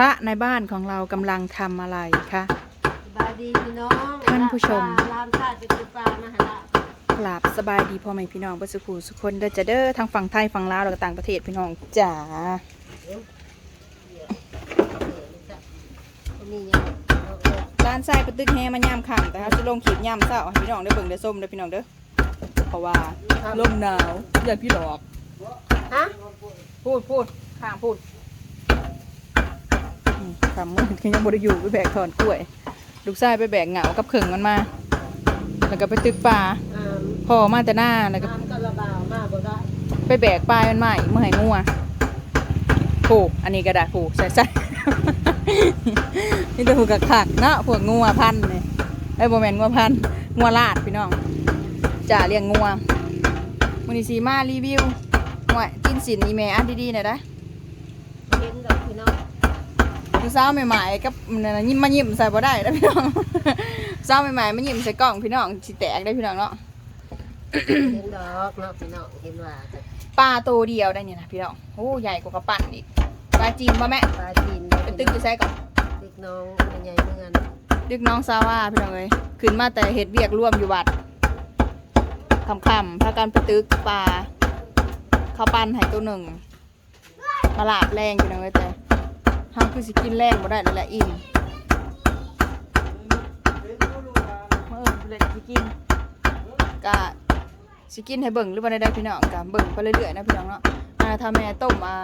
ระในบ้านของเรากำลังทำอะไรคะสบายดีพี่น้องท่านผู้ชมลามชาติจะกินปลามาหาละกราบสบายดีพ่อแม่พี่น้องเพื่อสุขูสุคนเด้อจะเด้อทางฝั่งไทยฝั่งลาวแล้วก็ต่างประเทศพี่น้องจ๋าคนนี้ยังเอาเออร้านทรายประตึกแฮมันย่ำขังแต่ถ้าสิลงขีดย่ำเศร้าให้พี่น้องได้เบิ่งได้ส้มได้อพี่น้องเด้อเพราะว่าลมหนาวอย่าพี่หลอกฮะพูดพูดข้างพูด อืมคำมือคือยังบริอยู่ไปแบกถอนกล้วย ลูกชายไปแบกเหงากับเข่งมันมา แล้วก็ไปตึกป่าอ่าพ่อมาแต่หน้าแล้วก็ไปแบกปลายมันใหม่เมื่อไหร่งัวผูกอันนี้กระดาษผูกใส่ใส่นี่ตัวผูกกับขักเนาะพวกงัวพันธุ์นี่ไอ้โบแมนงัวพันงัวลาดพี่น้องจ่าเลี้ยงงัวมูนิซีมารีวิวหน่วยจินสินอีเมอันดีๆหน่อยได้เห็นดอกพี่น้องคือ สาวใหม่ๆกับมันน่ะยิ้มมายิ้มใส่บ่ได้แล้วพี่น้องสาวใหม่ๆมายิ้มใส่กล้องพี่น้องสิแตกได้พี่น้องเนาะเห็นดอกเนาะพี่น้องเห็นว่าแต่ปลาตัวเดียวได้เนี่ยนะพี่น้องโอ้ใหญ่กว่ากระปั่นอีกปลาจีนป่ะแม่ปลาจีนเป็นตึกอยู่ใส่ก่อนตึกน้องเป็นใหญ่เมืองดึกน้องซาว่าพี่น้องเอ้ยขึ้นมาแต่เฮ็ดเวียกร่วมอยู่วัดคำคำๆพากันไปตึกปลาข้าวปั้นให้ตัวหนึ่งมาลาบแรงพี่น้องเอ้ยแต่ ห้ามคือสิกินแรงบ่ได้แล้วแหละอิ่มเมื่อเลยสิกินกะสิกินให้เบิ่งหรือว่าได้พี่น้องกะเบิ่งไปเรื่อยๆนะพี่น้องเนาะอ่าถ้าแม่ต้มมา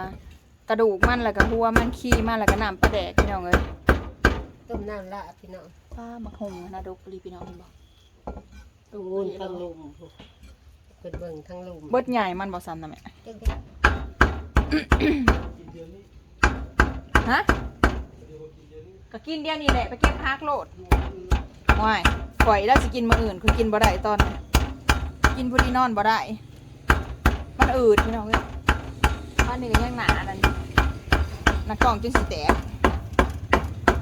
กระดูกมันแล้วก็หัวมันขี้มันแล้วก็น้ำปลาแดกพี่น้องเอ้ยต้มน้ำละพี่น้องป้ามักหงนะดกปลีพี่น้องเห็นบ่ตรงนู้นทางลุมเป็นเบิ่งทางลุมเบิดใหญ่มันบ่ซ้ำนะแม่เจ้า ฮะก็กินเดียวนี่แหละไปเก็บพักโลดว้ายข่อยแล้วสิกินมื้ออื่นคือกินบ่ได้ตอนกินพอดีนอนบ่ได้ มันอืดพี่น้องเอ้ยอันนี้ก็ยังหนานั่นหนักกล่องจนสิแตก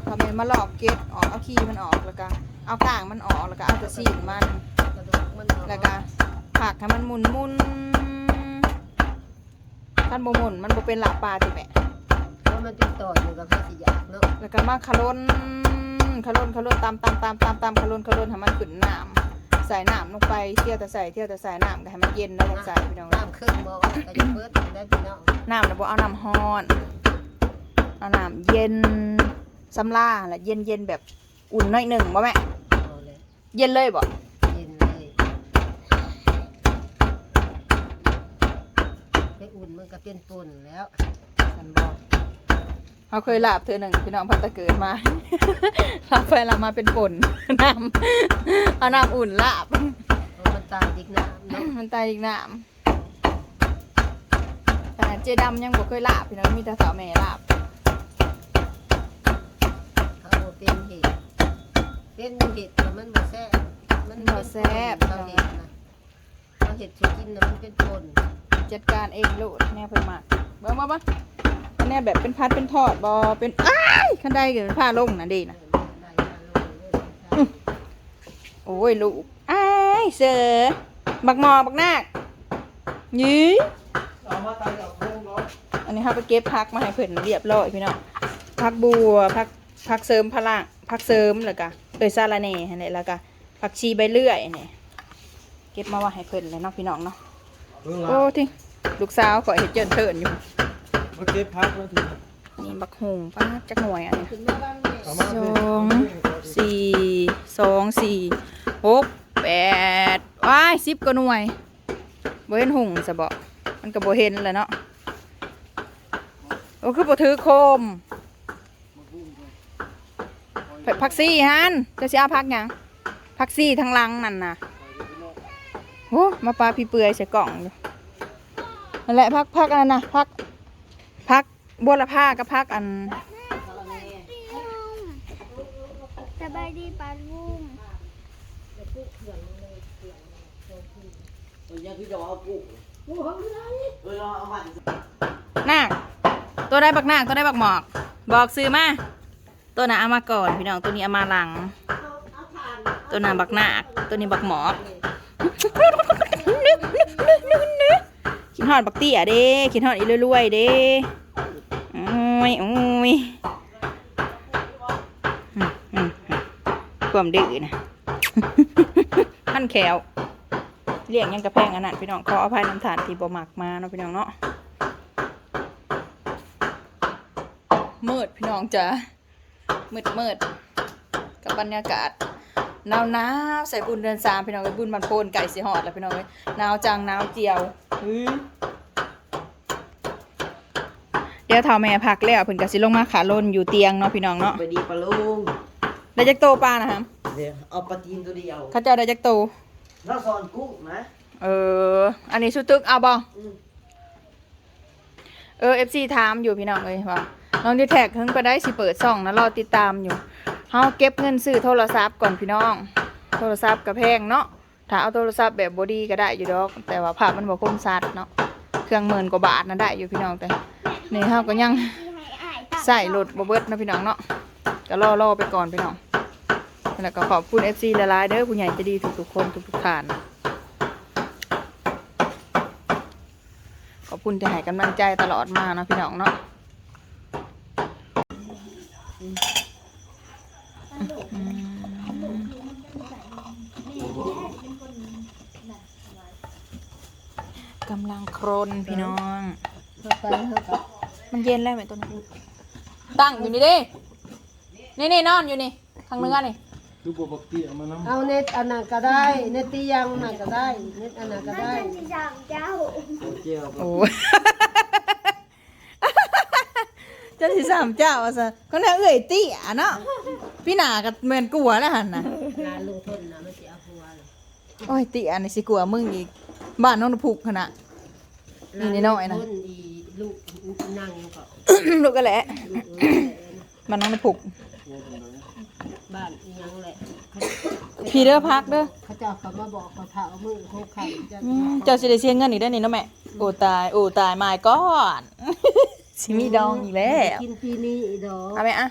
ทำเป็นมาหลอกเก็บออกเอาขี้มันออกแล้วก็เอากลางมันออกแล้วก็เอาต่ซีนมันกระดูกมันแล้วก็ผักให้มันมุนมุนขั้นบ่หมุนมันบ่เป็นหลาปลาติแม่ เพราะมันติดต่ออยู่กับพระสิยากเนาะแล้วก็มาขะล้นขะล้นขะล้นตามตามตามตามตามขะล้นขะล้นให้มันขึ้นน้ำใส่น้ำลงไปเที่ยวแต่ใส่เที่ยวแต่ใส่น้ำก็ให้มันเย็นแล้วลงใส่พี่น้องน้ำครึ่งบ่ก็จะเบิดได้พี่น้องน้ำนะบ่เอาน้ำฮ้อนเอาน้ำเย็นสำลาแหละเย็นเย็นแบบอุ่นหน่อยหนึ่งบ่แม่เอาเลยเย็นเลยบ่เย็นเลยไปอุ่นมันก็เป็นปุ่นแล้วฉันบอก เขาเคยลาบเธอหนึ่งพี่น้องพัตตะเกิดมา ลาบไปลาบมาเป็นป่นน้ำเอาน้ำอุ่นลาบเพราะมันตายดิกน้ำเนาะมันตายอีกน้ำแต่เจดำยังบ่เคยลาบพี่น้องมีแต่สาวแม่ลาบเขาบ่เป็นเห็ดเป็นเห็ดแต่มันบ่แซ่บมันเป็นป่นเขาเห็ดนะเขาเห็ดสุกินนะมันเป็นป่นจัดการเองโลดแน่เพิ่นมากเบิ่งมาบ่ อันเนี้ยแบบเป็นพัดเป็นทอดบ่เป็นอ้ายคันใดเกิดผ้าลงน่ะดีนะได้มาลงเลยโอ้ยลูกอ้ายเสือบักหมอบักนาคยี้เอามาตายกับโค้งร้อยอันนี้ครับไปเก็บพักมาให้เพิ่นเรียบร้อยพี่น้องพักบัวพักพักเสริมพลังพักเสริมแล้วก็เอยซาลาเน่ให้นี่แล้วก็ผักชีใบเลื่อยนี่เก็บมาไว่าให้เพิ่นเลยเนาะพี่น้องเนาะเบิ่งละโอ้ที่ลูกสาวขอยเห็ดเจินเทินอยู่ มาเก็บพักแล้วทีนี่บักหงป้าจักหน่วยอันนี้สองสี่สองสี่หกแปดว้ายสิบกว่าหน่วยบเห็นหงสะบอกมันก็บ่เห็นแหละเนาะโอ้คือบถือโคมพักซี่ฮันจะเสิเอาพักยังพักซี่ทางลังนั่นน่ะโอ้มาปลาพี่เปื่อยใส่กล่องนั่นแหละพักพักอันนั้นนะพัก บัวละผ้ากับพักอัน สบายดีปาลุงนาคตัวได้บักนาคตัวได้บักหมอก บอกซื้อมา ตัวน่ะเอามาก่อนพี่น้องตัวนี้เอามาหลัง ตัวน่ะบักนาคตัวนี้บักหมอกนึกนึกนึกนึกนึกขินหอดบักเตี้ยเด้ขินหอดอีรวยๆเด้โอ้ ยโอ้ยความดื้อนะมันแขวเลี้ยงยังกระแพงอันนั้นพี่น้องขออภัยน้ำถานที่บ่หมักมาเนาะพี่น้องเนาะมืดพี่น้องจ้ะมืดมืดกับบรรยากาศหนาวหนาวใส่บุญเดือนสามพี่น้องไปบุญบันโพนไก่สีหอดแล้วพี่น้องเลยหนาวจังหนาวเจียว ดี๋ยวเท่าแม่พักแล้วเพิ่นก็สิลงมาขาลนอยู่เตียงเนาะพี่น้องเนาะไปดีปลาลุงได้จักโตปลานะฮะเดี๋ยวเอาปลาจีนตัวเดียวเข้าเจ้าได้จักโตแล้วซอนกุ้งนะเออ อันนี้ชุดตึกเอาบ่อืมเออ FC ถามอยู่พี่น้องเอ้ยว่าน้องดีแท็กเพิ่งไปได้สิเปิดซ่องนะรอติดตามอยู่เฮาเก็บเงินซื้อโทรศัพท์ก่อนพี่น้อง โทรศัพท์ก็แพงเนาะถ้าเอาโทรศัพท์แบบบอดี้ก็ได้อยู่ดอก แต่ว่าภาพมันบ่คมชัดเนาะ เครื่องหมื่นกว่าบาทนะได้อยู่พี่น้องแต่นี่เฮาก็ยังใส่รถบ่เบิดนะพี่น้องเนาะก็รอรอไปก่อนพี่น้องแล้วก็ขอบคุณ FC หลายเด้อผู้ใหญ่จะดีทุกๆคนทุกๆท่านขอบคุณที่ให้กำลังใจตลอดมาเนาะพี่น้องเนาะำลังโครนพี่น้องเข้าไปเข้ากับมันเย็นแล้วไหมตัวนี้ตั้งอยู่นี่ดินี่นี่นอนอยู่นี่ข้างเนื้อนี่ดูปกติเอามาน้ำเอาเน็ตอันนั้นก็ได้ เน็ตเตียงนั่นก็ได้ เน็ตอันนั้นก็ได้มันจะสั่งเจ้าเจียวโอ้เจ้าที่สามเจ้าอะซะเขาเนี่ยเอ้ยเตี้ยเนาะพี่หนากับเหมือนกลัวแล้วหันนะงานลงทุนนะมันสิเอาหัวเลยโอ้ยเตี้ยนี่สิกลัวมึงอีกบ้านน้องนผูกขนาด นี่นิดหน่อยนะลงทุอีลูกนั่งก็ลูกก็แหละ ลูกเอ้ยบ้านน้องนผูก บ้านอีหยังแหละพี่เด้อพักเด้อ เขาเจ้าเขามาบอกเขาเท้ามือเขาไข่จะอืมเจ้าสิได้เสียเงินอีกได้อนี่เนาะแม่ โอ้ตาย โอ้ตายมาก่อนสิมีดองอีกแล้วกินปีนี้อีดอกเอาไหมอะ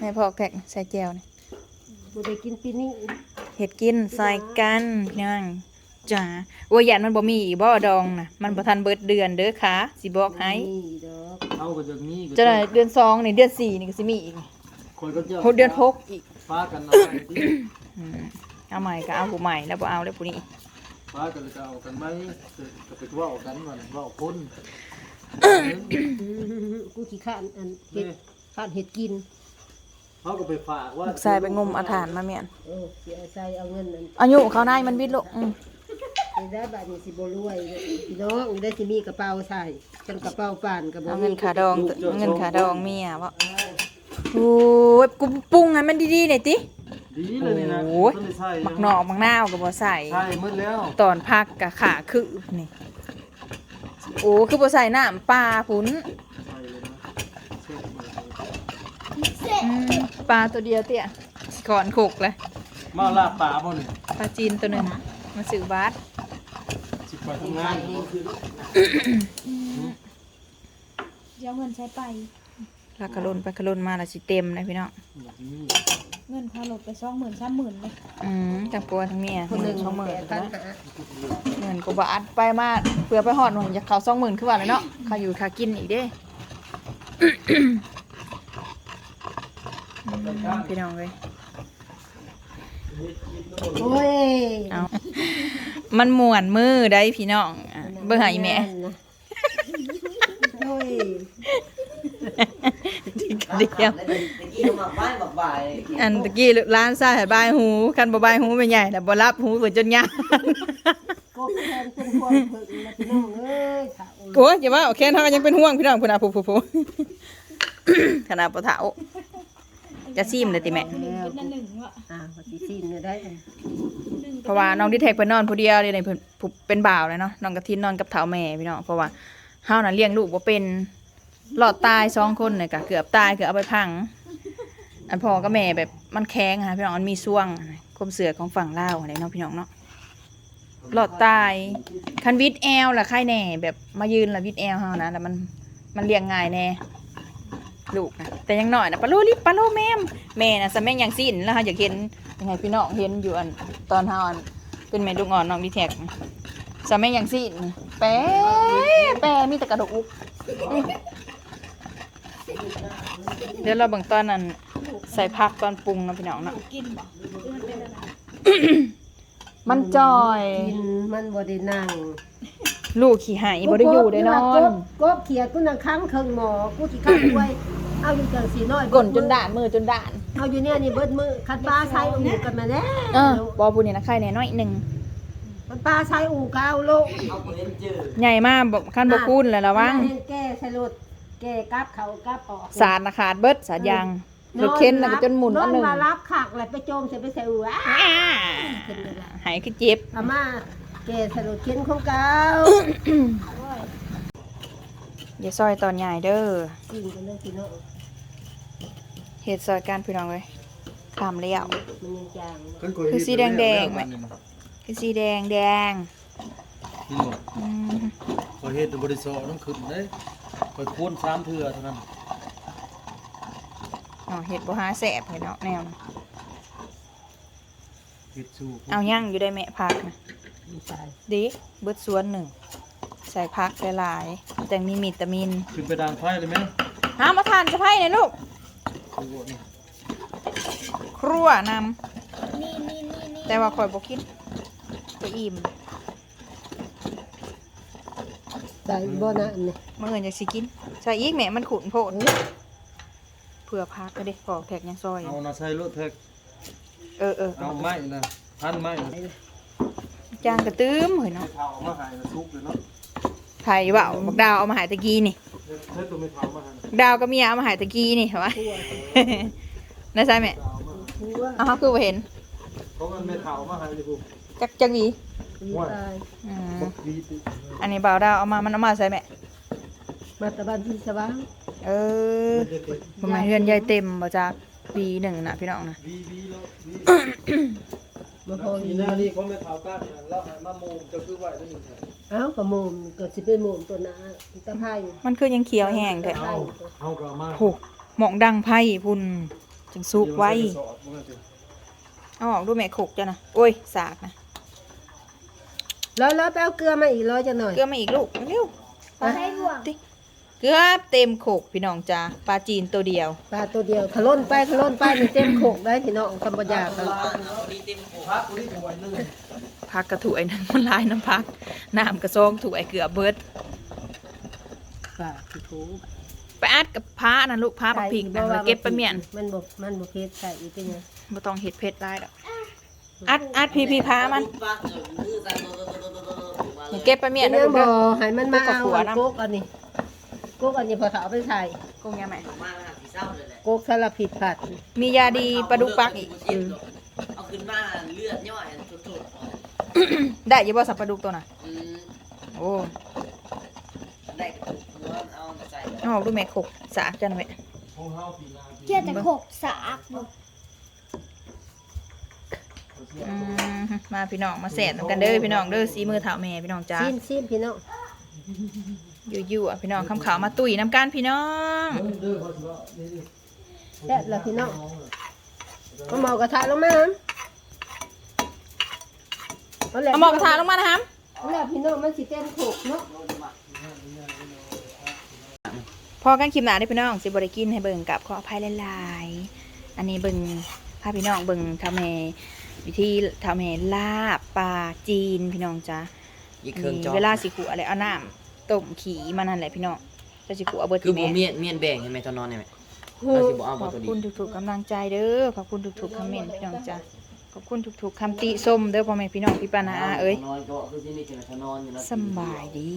ให้พอกแท็กใส่แจวนี่บ่ได้กินปีนี้เห็ดกินใส่กันพี่น้อง จ้าโอ้ยยันมันบ่มีอีกบ่ดองน่ะมันบ่ทันเบิดเดือนเด้อค่ะสิบอกให้นี่อีดอกเอาก็จากนี้ก็จะได้เดือนสองนี่เดือนสี่นี่ก็สิมีอีกคนก็จะหกเดือนหกอีกฟ้ากันเอาที่อืมเอาใหม่ก็เอาผู้ใหม่แล้วบ่เอาแล้วผู้นี้ฟ้ากันจะเอากันไหมก็ไปว่ากันมันว่าคนอื้อกูขี้ข้านอันเฮ็ดข้านเฮ็ดกินเขาก็ไปฝากว่าลูกชายไปงมเอาฐานมาเมียนเออสิเอาใส่เอาเงินนั่นอายุเขานายมันวิทย์ลูกอืม ไปได้บัดนี้สิบ่รวยพี่น้องได้สิมีกระเป๋าใส่จังกระเป๋าป่านก็บ่เอามีเงินขาดองเอาเงินขาดองเมียบ่โอ้ยกูปรุงให้มันดีๆหน่อยติดีเลยนี่นะโอ้ยต้นใส่มักหนอกมักนาวก็บ่ใส่ ใช่หมืดแล้วตอนพักกะขาคือนี่ โอ้คือบ่ใส่น้ำปลาพุ้นใช่เลยนะเช็ดมือเสร็จอืมปลาตัวเดียวเตี้ยก่อนขกเลยมาลาบป่าบ่นี่ปลาจีนตัวหนึ่ง มาซื้อบาสสิไปทำงานเดี๋ยวเงินใช้ไปแล้วกระลุนไปกระลุนมาและสิเต็มเลยพี่น้องอยากจะมีเงินเขาลดไปสองหมื่นสามหมื่นเลยอืมจังปัวทั้งเมียคนหนึ่งสองหมื่นแปดพันหาเงินกว่าบาทไปมาเพื่อไปหอดหน่อยจะเขาสองหมื่นขึ้นว่าเลยเนาะเขาอยู่ค่ากินอีกเด้อืมพี่น้องเลยโอ้ยเอา มันม่วนมือได้พี่น้องอะเบิ่งใหาอีแม่โอ้ยเดียว ตะกี้เรามาบ้านบอกบ่ายอันตะกี้ร้านซ่าบายหู คันบ่บายหูเป็นใหญ่แต่บ่รับหูเปิดจนยาวกบแทนเป็นความเพิ่งนะพี่น้องเอ้ยถ้าโอ้ยโอ้ยอย่าว่าโอเคเท่ากันยังเป็นห่วงพี่น้องพุ่นน่ะผู้ผู้ผู้ ขนาดบ่เฒ่า จะซิมเลยติแม่หนึ่งเป็นอันหนึ่งวะอ่าปฏิสินเนี่ยได้เพราะว่าน้องดิเทคเพิ่นนอนผู้เดียวเลยในเพิ่นผู้เป็นบ่าวเลยเนาะน้องกะทินนอนกับเฒ่าแม่พี่น้องเพราะว่าเฮาน่ะเลี้ยงลูกบ่เป็นหลอดตายสองคนเนี่ยก็เกือบตายเกือบเอาไปพัง อันพ่อกับแม่แบบมันแข็งค่ะพี่น้องมันมีช่วงคมเสือของฝั่งลาวอะไรเนาะพี่น้องเนาะหลอดตายคันวิดแอลล่ะใครแน่แบบมายืนละวิดแอลเฮานะแล้วมันมันเลี้ยงง่ายแน่ ลูกนะแต่ยังน้อยนะปลาโลลิปลาโลแม่มแม่นะสะแม่งยังสิ้นแล้วเฮาอยากเห็นยังไงพี่น้องเห็นอยู่อันตอนเฮาอันเป็นแม่ลูกอ่อนน้องดีแท็กนะสะแม่งยังสิ้นแปะแปะมีแต่กระดูกอื้อเดี๋ยวเราเบิ่งตอนนั้นส่ผักตอนปรุงนะพี่น้องเนาะกินบ่หรือมันเป็นอะไรมันจอยกินมันบ่ได้นั่ง ลูกขี่หายบ่ได้อยู่ได้นอน กบเขียดกูนั่งค้างเครื่องหมอกูสิข้างไว้เอาอยู่จังสีน้อยก่นจนด่านมือจนด่าน เอาอยู่เนี่ยนี่เบิดมือคัดปลาใช้อูกันมาแล้วเออบ่บุญนี่นะใครแน่น้อยหนึงมันปลาใช้อูกเอาโลกเอาไปเล่นเจอใหญ่มากบ่คันบ่คูณแล้วระวังแก้ใส่รถแก้กลับเขากลับออกสาดนะขาดเบิดสาดยางรถเข็นน่ะก็จนหมุนอันหนึงนมารับขักแล้วไปโจมใส่ไปใส่อูอะอ้าหายคือเจ็บอามา แก้ใส่รถเข็นของเก่าอย่าซอยตอนใหญ่เด้อกินกันเลยพี่น้องเฮ็ดซอยกันพี่น้องเอ้ยคำเลี้ยวมันยังจางคือสีแดงๆไหมคือสีแดงแดงนี่บ่อืมพอเฮ็ดบริษัทต้องขึ้นเด้คอยคูณสามเทื่อเท่านั้นอ๋อเฮ็ดบ่หาแสบให้เนาะแนวน่ะเฮ็ดสู้เอาย่างอยู่ได้แม่ผักนะมันตายเดิเบิดสวนหนึ่ง ใส่ผักหลายๆแต่มีวิตามินขึ้นไปดังไฟเลยไหมหามาทานจะไพ่เนี่ยลูกดูบ่นี่ครัวนนี่นี่นี่นี่ำแต่ว่าข่อยบ่กินจะอิ่มตายบ่นะอันนี้เมื่อเงินจะสิกินใส่อีกแม่มันขุนโพดเผื่อพักก็เด็กปอกแท็กยังซอยเอานาใส่รถแท็ก เออเออเอาไม้นะพันไม้นะจางกระตื้มเฮ้ยไม่เนาะเผาเอามาใหายทุกเลยเนาะไผ่ว่าเอาบักดาวเอามาใหายตะกี้นี่ใช้ตัวไม่เผามาใหายบักดาวก็มีเอามาใหายตะกี้นี่เหรอวะน่าใช่ไหมหัวอ้าวคือบ่เห็นเพราะมันไม่เผามาใหายเลยกูจักจักหวีตายอืมบักวีติอันนี้บ่าวดาวเอามามันเอามาใส่แม่มาตะบันที่สว่างเออมันจะเป็นประมาณเฮือนยายเต็มบ่จาก ปีหนึ่งนะพี่น้องนะวีวีแล้ววีมาพออีหน้านี่เขาไม่เผาก้านเนี่ยแล้วหายมาโมมจะคือไหวได้ยังไงเอ้าก็โมมก็สิเป็นโมมตัวหน้าตะไคร้มันคือยังเขียวแห้งแท้เอาเอากระมาโหหมองดังไพ่พุ่นจังสุกไว้อ๋อาออกดูแม่ขกจ้ะนะโอ้ยสากนะแล้วแล้วไปเอาเกลือมาอีกร้อยจะหน่อยเกลือมาอีกลูกเร็วให้บวงติ เกลือเต็มโขกพี่น้องจ้าปลาจีนตัวเดียว ปลาตัวเดียวขะล้นไปขะล้นไปนี่เต็มโขกได้พี่น้องคำบยากกันพักกูนี่ถวยหนึงพักกระถุยหนึงมันลายน้ำพักน้ำกระซองถุยเกลือเบิดปลาที่ถูไปอัดกับพ้านะลูกพ้าปักผิกนะแล้วเก็บไปเมียนมันบ่มันบ่เผ็ดใส่อีกเป็นหยังไม่ต้องเห็ดเผ็ดได้ดอกอัดอัดพีพีพ้ามันปากเออมือสั่นโดดโดดโดดโดดโดดโดดอย่าเก็บไปเมียนเป็นะนยัลูงกบ่เด้อให้มันมาเอากับหัวอันนะโกกอันนี้โกกอันนี้พอเถาเอาไปใส่กงยังไงมาหาสีเศร้าเลยแหละโกกสารพิษผัดมียาดีปลาดุกปักอีก เอาขึ้นมาเลือดย่อยสุดได้อยี่บ่สับปลาดุกตัวน่ะ ๆอืมโอ้ได้กระตุกหัวเอามาใส่เอาออกดูแม่ขกสากจ้ะนะแม่ของเฮาปีนาปีเที่ยวแต่หกสากบ่อืมมาพี่น้องมาแสบกันเด้อพี่น้องเด้อสีมือเท้าแม่พี่น้องจ้า ซิมซิมพี่น้อง ยู่ๆอะพี่น้องคำขาวมาตุ๋ยน้ำกันพี่น้องเด้อเขาสิว่านี่นี่แซ่บแล้วพี่น้องมาหมอกระทะลงมาเอาแหละเอาหมอกระทะลงมานะครับเอาแหละพี่น้องมันสิเต็มโขกเนาะพอกันคลิปหนาได้อพี่น้องสิบริกินให้เบิ่งกับขออภัยหลายๆอันนี้เบิ่งพาพี่น้องเบิ่งทำแม่วิธีทำแม่ลาบปลาจีนพี่น้องจ้าอีกอันเครื่องนี้จอเวลาสิขุอะไรเอาน้ำ ต้มขี่มันนั่นแหละพี่น้องจะสิขุเอาเบิดคือที่บ่แม่เมียนเมียนแบ่งใช่ไหมตอนนอนเนี่ยไหมโอ้เราสิบ่เอาขบ่อบตัวดี คุณทุกๆกำลังใจเด้อขอบคุณทุกๆคอมเมนต์พี่น้องจ้าขอบคุณทุกๆคำติส้มเด้อพ่อแม่พี่น้องพี่ปานาอาเอ้ย นอนก็คือที่นี่จะนอนอยู่แล้ว สำบายดี